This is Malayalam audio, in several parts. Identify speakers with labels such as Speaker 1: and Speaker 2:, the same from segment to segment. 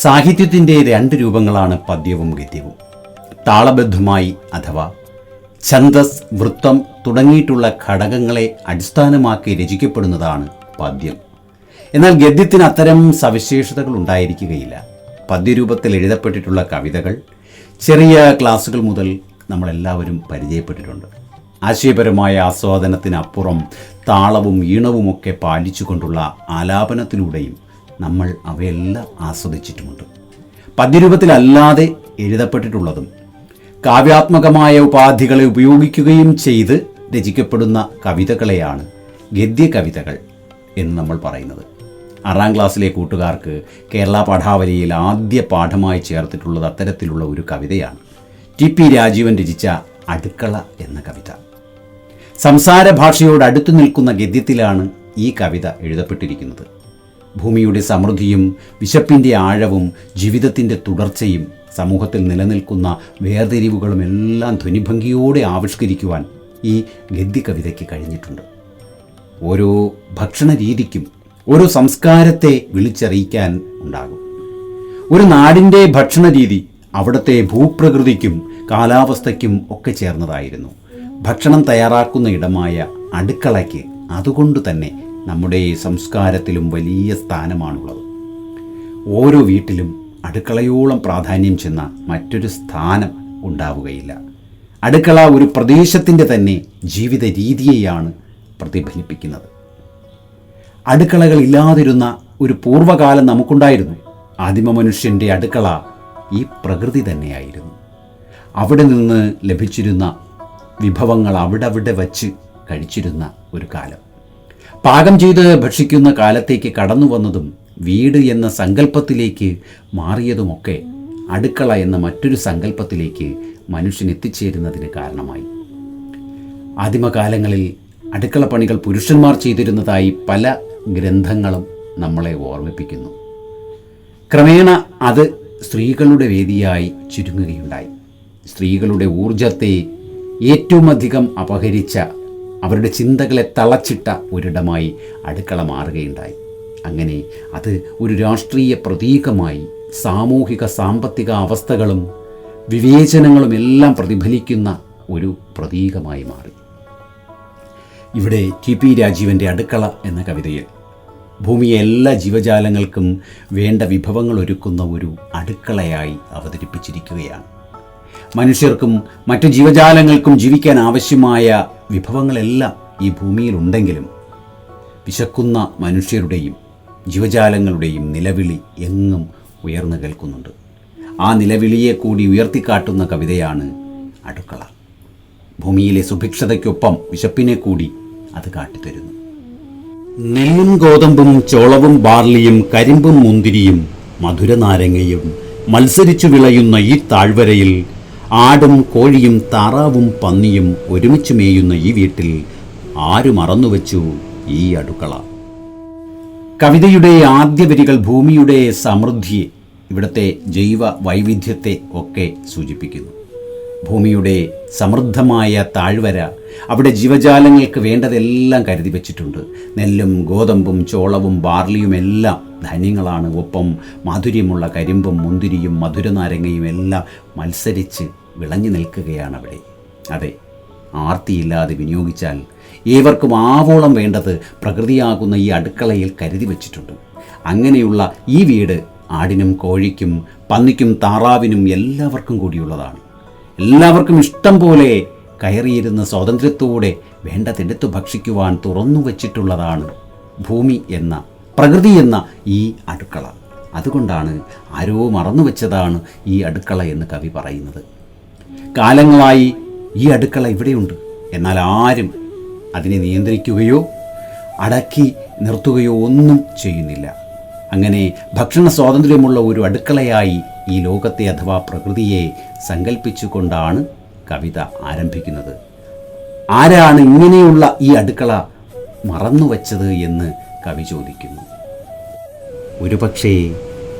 Speaker 1: സാഹിത്യത്തിന്റെ രണ്ട് രൂപങ്ങളാണ് പദ്യവും ഗദ്യവും. താളബദ്ധമായി അഥവാ ഛന്ദസ് വൃത്തം തുടങ്ങിയിട്ടുള്ള ഘടകങ്ങളെ അടിസ്ഥാനമാക്കി രചിക്കപ്പെടുന്നതാണ് പദ്യം. എന്നാൽ ഗദ്യത്തിന് അത്തരം സവിശേഷതകൾ ഉണ്ടായിരിക്കുകയില്ല. പദ്യരൂപത്തിൽ എഴുതപ്പെട്ടിട്ടുള്ള കവിതകൾ ചെറിയ ക്ലാസ്സുകൾ മുതൽ നമ്മളെല്ലാവരും പരിചയപ്പെട്ടിട്ടുണ്ട്. ആശയപരമായ ആസ്വാദനത്തിനപ്പുറം താളവും ഈണവുമൊക്കെ പാലിച്ചുകൊണ്ടുള്ള ആലാപനത്തിലൂടെയും നമ്മൾ അവയെല്ലാം ആസ്വദിച്ചിട്ടുമുണ്ട്. പദ്യരൂപത്തിലല്ലാതെ എഴുതപ്പെട്ടിട്ടുള്ളതും കാവ്യാത്മകമായ ഉപാധികളെ ഉപയോഗിക്കുകയും ചെയ്ത് രചിക്കപ്പെടുന്ന കവിതകളെയാണ് ഗദ്യകവിതകൾ എന്ന് നമ്മൾ പറയുന്നത്. ആറാം ക്ലാസ്സിലെ കൂട്ടുകാർക്ക് കേരള പാഠാവലിയിൽ ആദ്യ പാഠമായി ചേർത്തിട്ടുള്ളത് അത്തരത്തിലുള്ള ഒരു കവിതയാണ്. ടി പി രാജീവൻ രചിച്ച അടുക്കള എന്ന കവിത. സംസാര ഭാഷയോട് അടുത്തു നിൽക്കുന്ന ഗദ്യത്തിലാണ് ഈ കവിത എഴുതപ്പെട്ടിരിക്കുന്നത്. ഭൂമിയുടെ സമൃദ്ധിയും വിശപ്പിന്റെ ആഴവും ജീവിതത്തിന്റെ തുടർച്ചയും സമൂഹത്തിൽ നിലനിൽക്കുന്ന വേർതിരിവുകളും എല്ലാം ധ്വനിഭംഗിയോടെ ആവിഷ്കരിക്കുവാൻ ഈ ഗദ്യ കവിതയ്ക്ക് കഴിഞ്ഞിട്ടുണ്ട്. ഓരോ ഭക്ഷണ രീതിക്കും ഓരോ സംസ്കാരത്തെ വിളിച്ചറിയിക്കാൻ ഉണ്ടാകും. ഒരു നാടിന്റെ ഭക്ഷണ രീതി അവിടുത്തെ ഭൂപ്രകൃതിക്കും കാലാവസ്ഥയ്ക്കും ഒക്കെ ചേർന്നതായിരുന്നു. ഭക്ഷണം തയ്യാറാക്കുന്ന ഇടമായ അടുക്കളയ്ക്ക് അതുകൊണ്ട് തന്നെ നമ്മുടെ സംസ്കാരത്തിലും വലിയ സ്ഥാനമാണുള്ളത്. ഓരോ വീട്ടിലും അടുക്കളയോളം പ്രാധാന്യം ചെന്ന മറ്റൊരു സ്ഥാനം ഉണ്ടാവുകയില്ല. അടുക്കള ഒരു പ്രദേശത്തിന്റെ തന്നെ ജീവിത രീതിയെയാണ് പ്രതിഫലിപ്പിക്കുന്നത്. അടുക്കളകൾ ഇല്ലാതിരുന്ന ഒരു പൂർവകാലം നമുക്കുണ്ടായിരുന്നു. ആദിമ മനുഷ്യന്റെ അടുക്കള ഈ പ്രകൃതി തന്നെയായിരുന്നു. അവിടെ നിന്ന് ലഭിച്ചിരുന്ന വിഭവങ്ങൾ അവിടെ അവിടെ വച്ച് കഴിച്ചിരുന്ന ഒരു കാലം. പാകം ചെയ്ത് ഭക്ഷിക്കുന്ന കാലത്തേക്ക് കടന്നു വന്നതും വീട് എന്ന സങ്കല്പത്തിലേക്ക് മാറിയതുമൊക്കെ അടുക്കള എന്ന മറ്റൊരു സങ്കല്പത്തിലേക്ക് മനുഷ്യൻ എത്തിച്ചേരുന്നതിന് കാരണമായി. ആദിമകാലങ്ങളിൽ അടുക്കള പണികൾ പുരുഷന്മാർ ചെയ്തിരുന്നതായി പല ഗ്രന്ഥങ്ങളും നമ്മളെ ഓർമ്മിപ്പിക്കുന്നു. ക്രമേണ അത് സ്ത്രീകളുടെ വേദിയായി ചുരുങ്ങുകയുണ്ടായി. സ്ത്രീകളുടെ ഊർജത്തെ ഏറ്റവുമധികം അപഹരിച്ച അവരുടെ ചിന്തകളെ തളച്ചിട്ട ഒരിടമായി അടുക്കള മാറുകയുണ്ടായി. അങ്ങനെ അത് ഒരു രാഷ്ട്രീയ പ്രതീകമായി സാമൂഹിക സാമ്പത്തിക അവസ്ഥകളും വിവേചനങ്ങളും എല്ലാം പ്രതിഫലിക്കുന്ന ഒരു പ്രതീകമായി മാറി. ഇവിടെ ടി പി രാജീവന്റെ അടുക്കള എന്ന കവിതയിൽ ഭൂമിയെ എല്ലാ ജീവജാലങ്ങൾക്കും വേണ്ട വിഭവങ്ങൾ ഒരുക്കുന്ന ഒരു അടുക്കളയായി അവതരിപ്പിച്ചിരിക്കുകയാണ്. മനുഷ്യർക്കും മറ്റു ജീവജാലങ്ങൾക്കും ജീവിക്കാൻ ആവശ്യമായ വിഭവങ്ങളെല്ലാം ഈ ഭൂമിയിലുണ്ടെങ്കിലും വിശക്കുന്ന മനുഷ്യരുടെയും ജീവജാലങ്ങളുടെയും നിലവിളി എങ്ങും ഉയർന്നു കേൾക്കുന്നുണ്ട്. ആ നിലവിളിയെ കൂടി ഉയർത്തിക്കാട്ടുന്ന കവിതയാണ് അടുക്കള. ഭൂമിയിലെ സുഭിക്ഷതയ്ക്കൊപ്പം വിശപ്പിനെ കൂടി അത് കാട്ടിത്തരുന്നു. നെല്ലും ഗോതമ്പും ചോളവും ബാർലിയും കരിമ്പും മുന്തിരിയും മധുരനാരങ്ങയും മത്സരിച്ചു വിളയുന്ന ഈ താഴ്വരയിൽ ആടും കോഴിയും താറാവും പന്നിയും ഒരുമിച്ച് മേയുന്ന ഈ വീട്ടിൽ ആര് മറന്നുവെച്ചു ഈ അടുക്കള? കവിതയുടെ ആദ്യ വരികൾ ഭൂമിയുടെ സമൃദ്ധിയെ ഇവിടുത്തെ ജൈവ വൈവിധ്യത്തെ ഒക്കെ സൂചിപ്പിക്കുന്നു. ഭൂമിയുടെ സമൃദ്ധമായ താഴ്വര അവിടെ ജീവജാലങ്ങൾക്ക് വേണ്ടതെല്ലാം കരുതി വച്ചിട്ടുണ്ട്. നെല്ലും ഗോതമ്പും ചോളവും ബാർലിയും എല്ലാം ധാന്യങ്ങളാണ്. ഒപ്പം മാധുര്യമുള്ള കരിമ്പും മുന്തിരിയും മധുരനാരങ്ങയും എല്ലാം മത്സരിച്ച് വിളഞ്ഞു നിൽക്കുകയാണ് അവിടെ. അതെ ആർത്തിയില്ലാതെ വിനിയോഗിച്ചാൽ ഏവർക്കും ആവോളം വേണ്ടത് പ്രകൃതിയാകുന്ന ഈ അടുക്കളയിൽ കരുതി വച്ചിട്ടുണ്ട്. അങ്ങനെയുള്ള ഈ വീട് ആടിനും കോഴിക്കും പന്നിക്കും താറാവിനും എല്ലാവർക്കും കൂടിയുള്ളതാണ്. എല്ലാവർക്കും ഇഷ്ടം പോലെ കയറിയിരുന്ന സ്വാതന്ത്ര്യത്തോടെ വേണ്ടതെടുത്തു ഭക്ഷിക്കുവാൻ തുറന്നു വച്ചിട്ടുള്ളതാണ് ഭൂമി എന്ന പ്രകൃതി എന്ന ഈ അടുക്കള. അതുകൊണ്ടാണ് ആരോ മറന്നു വെച്ചതാണ് ഈ അടുക്കള എന്ന് കവി പറയുന്നത്. കാലങ്ങളായി ഈ അടുക്കള ഇവിടെയുണ്ട്. എന്നാൽ ആരും അതിനെ നിയന്ത്രിക്കുകയോ അടക്കി നിർത്തുകയോ ഒന്നും ചെയ്യുന്നില്ല. അങ്ങനെ ഭക്ഷണ സ്വാതന്ത്ര്യമുള്ള ഒരു അടുക്കളയായി ഈ ലോകത്തെ അഥവാ പ്രകൃതിയെ സങ്കല്പിച്ചുകൊണ്ടാണ് കവിത ആരംഭിക്കുന്നത്. ആരാണ് ഇങ്ങനെയുള്ള ഈ അടുക്കള മറന്നുവച്ചത് എന്ന് കവി ചോദിക്കുന്നു. ഒരുപക്ഷേ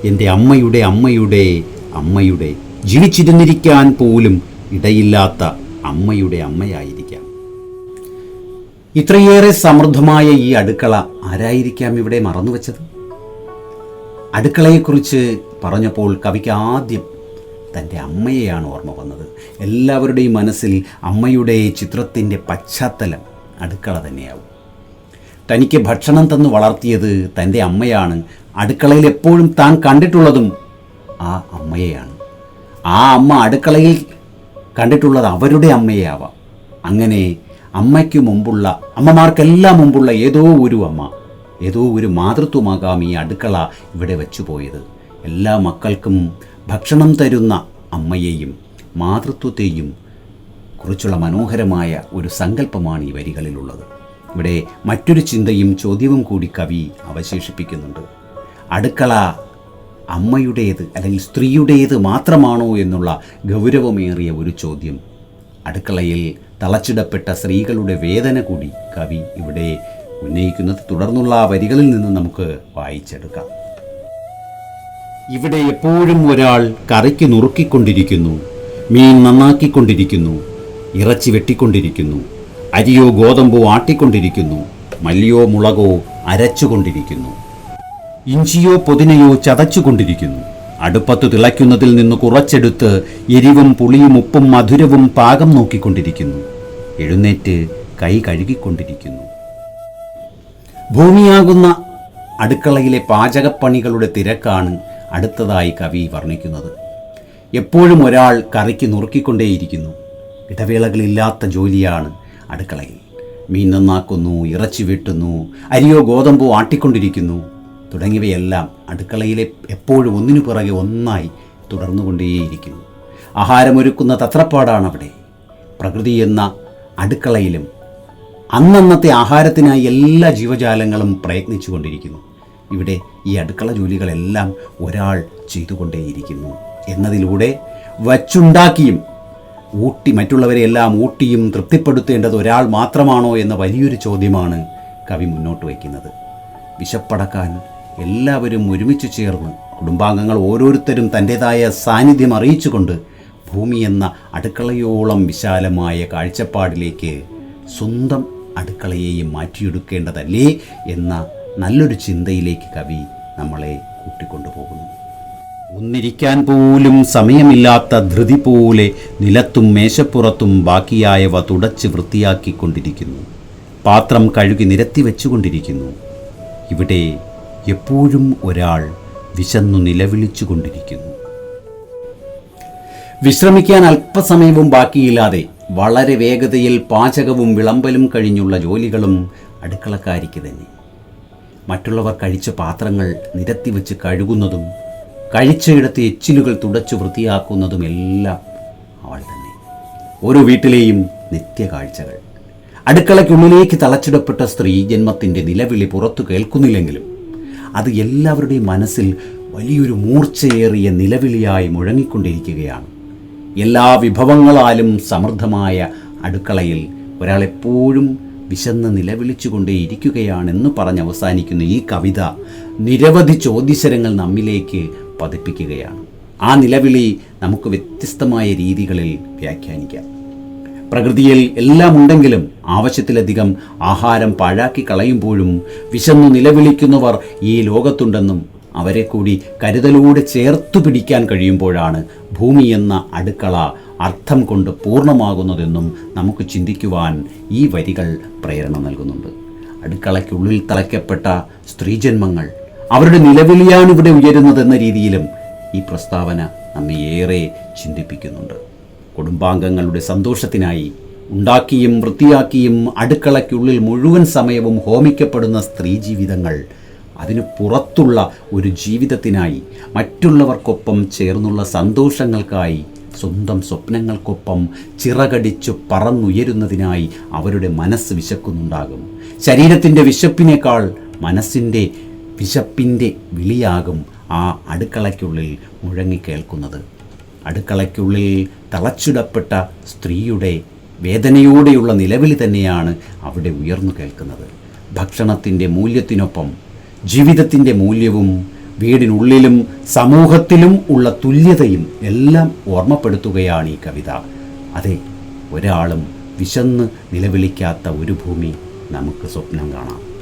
Speaker 1: എന്റെ അമ്മയുടെ അമ്മയുടെ അമ്മയുടെ ജീവിച്ചിരുന്നിരിക്കാൻ പോലും ഇടയില്ലാത്ത അമ്മയുടെ അമ്മയായിരിക്കാം. ഇത്രയേറെ സമൃദ്ധമായ ഈ അടുക്കള ആരായിരിക്കാം ഇവിടെ മറന്നുവച്ചത്? അടുക്കളയെക്കുറിച്ച് പറഞ്ഞപ്പോൾ കവിക്ക് ആദ്യം തന്റെ അമ്മയെയാണ് ഓർമ്മ വന്നത്. എല്ലാവരുടെയും മനസ്സിൽ അമ്മയുടെ ചിത്രത്തിന്റെ പശ്ചാത്തലം അടുക്കള തന്നെയാവും. തനിക്ക് ഭക്ഷണം തന്നു വളർത്തിയത് തന്റെ അമ്മയാണ്. അടുക്കളയിൽ എപ്പോഴും താൻ കണ്ടിട്ടുള്ളതും ആ അമ്മയെയാണ്. ആ അമ്മ അടുക്കളയിൽ കണ്ടിട്ടുള്ളത് അവരുടെ അമ്മയാവാം അങ്ങനെ അമ്മയ്ക്ക് മുമ്പുള്ള അമ്മമാർക്കെല്ലാം മുമ്പുള്ള ഏതോ ഒരു അമ്മ ഏതോ ഒരു മാതൃത്വമാകാം ഈ അടുക്കള ഇവിടെ വെച്ചു പോയത്. എല്ലാ മക്കൾക്കും ഭക്ഷണം തരുന്ന അമ്മയെയും മാതൃത്വത്തെയും കുറിച്ചുള്ള മനോഹരമായ ഒരു സങ്കല്പമാണ് ഈ വരികളിലുള്ളത്. ഇവിടെ മറ്റൊരു ചിന്തയും ചോദ്യവും കൂടി കവി അവശേഷിപ്പിക്കുന്നുണ്ട്. അടുക്കള അമ്മയുടേത് അല്ലെങ്കിൽ സ്ത്രീയുടേത് മാത്രമാണോ എന്നുള്ള ഗൗരവമേറിയ ഒരു ചോദ്യം. അടുക്കളയിൽ തളച്ചിടപ്പെട്ട സ്ത്രീകളുടെ വേദന കൂടി കവി ഇവിടെ ഉന്നയിക്കുന്നത് തുടർന്നുള്ള ആ വരികളിൽ നിന്ന് നമുക്ക് വായിച്ചെടുക്കാം. ഇവിടെ എപ്പോഴും ഒരാൾ കറിക്ക് നുറുക്കിക്കൊണ്ടിരിക്കുന്നു മീൻ നന്നാക്കിക്കൊണ്ടിരിക്കുന്നു ഇറച്ചി വെട്ടിക്കൊണ്ടിരിക്കുന്നു അരിയോ ഗോതമ്പോ ആട്ടിക്കൊണ്ടിരിക്കുന്നു മല്ലിയോ മുളകോ അരച്ചുകൊണ്ടിരിക്കുന്നു ഇഞ്ചിയോ പൊതിനയോ ചതച്ചുകൊണ്ടിരിക്കുന്നു. അടുപ്പത്ത് തിളയ്ക്കുന്നതിൽ നിന്ന് കുറച്ചെടുത്ത് എരിവും പുളിയും ഉപ്പും മധുരവും പാകം നോക്കിക്കൊണ്ടിരിക്കുന്നു. എഴുന്നേറ്റ് കൈ കഴുകിക്കൊണ്ടിരിക്കുന്നു. ഭൂമിയാകുന്ന അടുക്കളയിലെ പാചകപ്പണികളുടെ തിരക്കാണ് അടുത്തതായി കവി വർണിക്കുന്നത്. എപ്പോഴും ഒരാൾ കറിക്ക് നുറുക്കിക്കൊണ്ടേയിരിക്കുന്നു. ഇടവേളകളില്ലാത്ത ജോലിയാണ് അടുക്കളയിൽ. മീൻ നന്നാക്കുന്നു ഇറച്ചി വെട്ടുന്നു അരിയോ ഗോതമ്പോ ആട്ടിക്കൊണ്ടിരിക്കുന്നു. തുടങ്ങിയവയെല്ലാം അടുക്കളയിലെ എപ്പോഴും ഒന്നിനു പിറകെ ഒന്നായി തുടർന്നുകൊണ്ടേയിരിക്കുന്നു. ആഹാരമൊരുക്കുന്ന തത്രപ്പാടാണ് അവിടെ പ്രകൃതി എന്ന അടുക്കളയിലും അന്നന്നത്തെ ആഹാരത്തിനായി എല്ലാ ജീവജാലങ്ങളും പ്രയത്നിച്ചു കൊണ്ടിരിക്കുന്നു. ഇവിടെ ഈ അടുക്കള ജോലികളെല്ലാം ഒരാൾ ചെയ്തുകൊണ്ടേയിരിക്കുന്നു. എന്നതിലൂടെ വച്ചുണ്ടാക്കിയും ഊട്ടി മറ്റുള്ളവരെ എല്ലാം ഊട്ടിയും തൃപ്തിപ്പെടുത്തേണ്ടത് ഒരാൾ മാത്രമാണോ എന്ന വലിയൊരു ചോദ്യമാണ് കവി മുന്നോട്ട് വയ്ക്കുന്നത്. വിശപ്പടക്കാൻ എല്ലാവരും ഒരുമിച്ച് ചേർന്ന് കുടുംബാംഗങ്ങൾ ഓരോരുത്തരും തന്റെതായ സാന്നിധ്യം അറിയിച്ചുകൊണ്ട് ഭൂമി എന്ന അടുക്കളയോളം വിശാലമായ കാഴ്ചപ്പാടിലേക്ക് സ്വന്തം അടുക്കളയെയും മാറ്റിയെടുക്കേണ്ടതല്ലേ എന്ന നല്ലൊരു ചിന്തയിലേക്ക് കവി നമ്മളെ കൂട്ടിക്കൊണ്ടുപോകുന്നു. ഒന്നിരിക്കാൻ പോലും സമയമില്ലാത്ത ധൃതി പോലെ നിലത്തും മേശപ്പുറത്തും ബാക്കിയായവ തുടച്ച് വൃത്തിയാക്കിക്കൊണ്ടിരിക്കുന്നു. പാത്രം കഴുകി നിരത്തി വെച്ചുകൊണ്ടിരിക്കുന്നു. ഇവിടെ എപ്പോഴും ഒരാൾ വിശന്നു നിലവിളിച്ചു കൊണ്ടിരിക്കുന്നു വിശ്രമിക്കാൻ അല്പസമയവും ബാക്കിയില്ലാതെ വളരെ വേഗതയിൽ പാചകവും വിളമ്പലും കഴിഞ്ഞുള്ള ജോലികളും അടുക്കളക്കാരിക്ക് തന്നെ. മറ്റുള്ളവർ കഴിച്ച പാത്രങ്ങൾ നിരത്തി വെച്ച് കഴുകുന്നതും കഴിച്ചയിടത്ത് എച്ചിലുകൾ തുടച്ചു വൃത്തിയാക്കുന്നതും എല്ലാം അവൾ തന്നെ. ഓരോ വീട്ടിലെയും നിത്യകാഴ്ചകൾ. അടുക്കളയ്ക്കുള്ളിലേക്ക് തളച്ചിടപ്പെട്ട സ്ത്രീ ജന്മത്തിന്റെ നിലവിളി പുറത്തു കേൾക്കുന്നില്ലെങ്കിലും അത് എല്ലാവരുടെയും മനസ്സിൽ വലിയൊരു മൂർച്ചയേറിയ നിലവിളിയായി മുഴങ്ങിക്കൊണ്ടിരിക്കുകയാണ്. എല്ലാ വിഭവങ്ങളാലും സമൃദ്ധമായ അടുക്കളയിൽ ഒരാളെപ്പോഴും വിശന്ന് നിലവിളിച്ചുകൊണ്ടേയിരിക്കുകയാണെന്ന് പറഞ്ഞ് അവസാനിക്കുന്ന ഈ കവിത നിരവധി ചോദ്യശരങ്ങൾ നമ്മിലേക്ക് പതിപ്പിക്കുകയാണ്. ആ നിലവിളി നമുക്ക് വ്യത്യസ്തമായ രീതികളിൽ വ്യാഖ്യാനിക്കാം. പ്രകൃതിയിൽ എല്ലാം ഉണ്ടെങ്കിലും ആവശ്യത്തിലധികം ആഹാരം പാഴാക്കി കളയുമ്പോഴും വിശന്നു നിലവിളിക്കുന്നവർ ഈ ലോകത്തുണ്ടെന്നും അവരെ കൂടി കരുതലോടെ ചേർത്തു പിടിക്കാൻ കഴിയുമ്പോഴാണ് ഭൂമി എന്ന അടുക്കള അർത്ഥം കൊണ്ട് പൂർണമാകുന്നതെന്നും നമുക്ക് ചിന്തിക്കുവാൻ ഈ വരികൾ പ്രേരണ നൽകുന്നുണ്ട്. അടുക്കളയ്ക്കുള്ളിൽ തളയ്ക്കപ്പെട്ട സ്ത്രീജന്മങ്ങൾ അവരുടെ നിലവിളിയാണ് ഇവിടെ ഉയരുന്നതെന്ന രീതിയിലും ഈ പ്രസ്താവന നമ്മെ ഏറെ ചിന്തിപ്പിക്കുന്നുണ്ട്. കുടുംബാംഗങ്ങളുടെ സന്തോഷത്തിനായി ഉണ്ടാക്കിയും വൃത്തിയാക്കിയും അടുക്കളയ്ക്കുള്ളിൽ മുഴുവൻ സമയവും ഹോമിക്കപ്പെടുന്ന സ്ത്രീ ജീവിതങ്ങൾ അതിനു പുറത്തുള്ള ഒരു ജീവിതത്തിനായി മറ്റുള്ളവർക്കൊപ്പം ചേർന്നുള്ള സന്തോഷങ്ങൾക്കായി സ്വന്തം സ്വപ്നങ്ങൾക്കൊപ്പം ചിറകടിച്ചു പറന്നുയരുന്നതിനായി അവരുടെ മനസ്സ് വിശക്കുന്നുണ്ടാകും. ശരീരത്തിന്റെ വിശപ്പിനേക്കാൾ മനസ്സിന്റെ വിശപ്പിന്റെ വിളിയാകും ആ അടുക്കളയ്ക്കുള്ളിൽ മുഴങ്ങിക്കേൾക്കുന്നത് അടുക്കളയ്ക്കുള്ളിൽ തളച്ചിടപ്പെട്ട സ്ത്രീയുടെ വേദനയോടെയുള്ള നിലവിളി തന്നെയാണ് അവിടെ ഉയർന്നു കേൾക്കുന്നത്. ഭക്ഷണത്തിന്റെ മൂല്യത്തിനൊപ്പം ജീവിതത്തിന്റെ മൂല്യവും വീടിനുള്ളിലും സമൂഹത്തിലും ഉള്ള തുല്യതയും എല്ലാം ഓർമ്മപ്പെടുത്തുകയാണ് ഈ കവിത. അതെ ഒരാളും വിശന്ന് നിലവിളിക്കാത്ത ഒരു ഭൂമി നമുക്ക് സ്വപ്നം കാണാം.